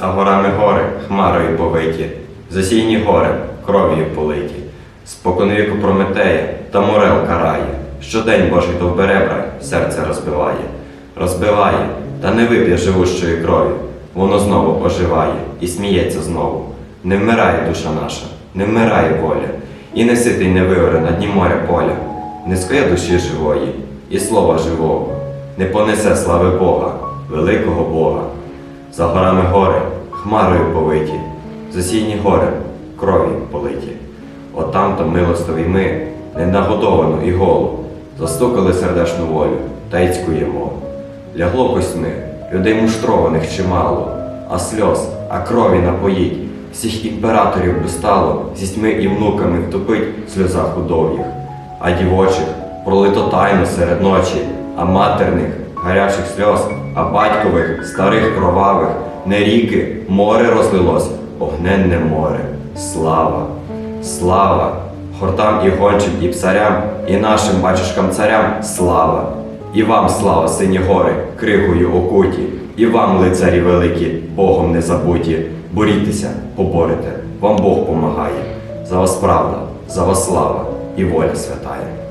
За горами гори хмарою повиті, засійні гори кров'ю политі. Споконвіку Прометея та Морел карає, щодень Божий довберебра серце розбиває, розбиває, та не вип'є живущої крові. Воно знову оживає і сміється знову. Не вмирає душа наша, не вмирає воля, і не ситий не виоре на дні моря поля, не скоє душі живої, і слова живого, не понесе слави Бога, великого Бога. За горами гори, хмарою повиті, засійні гори, кров'ю политі. От там-то милостиві ми, ненагодовану і голу, застукали сердешну волю та й цькуємо. Лягло косьми, людей муштрованих чимало, а сльоз, а крові напоїть, всіх імператорів би стало, зі тьми і внуками втопить в сльозах удов'їх, а дівочих пролито тайно серед ночі, а матерних гарячих сльоз, а батькових, старих кровавих, не ріки, море розлилось, огненне море. Слава, слава, хортам і гончим, і псарям, і нашим батюшкам царям слава. І вам слава, сині гори, кригою окуті, і вам, лицарі великі, Богом не забуті. Борітеся, поборете, вам Бог помагає. За вас правда, за вас слава і воля святая.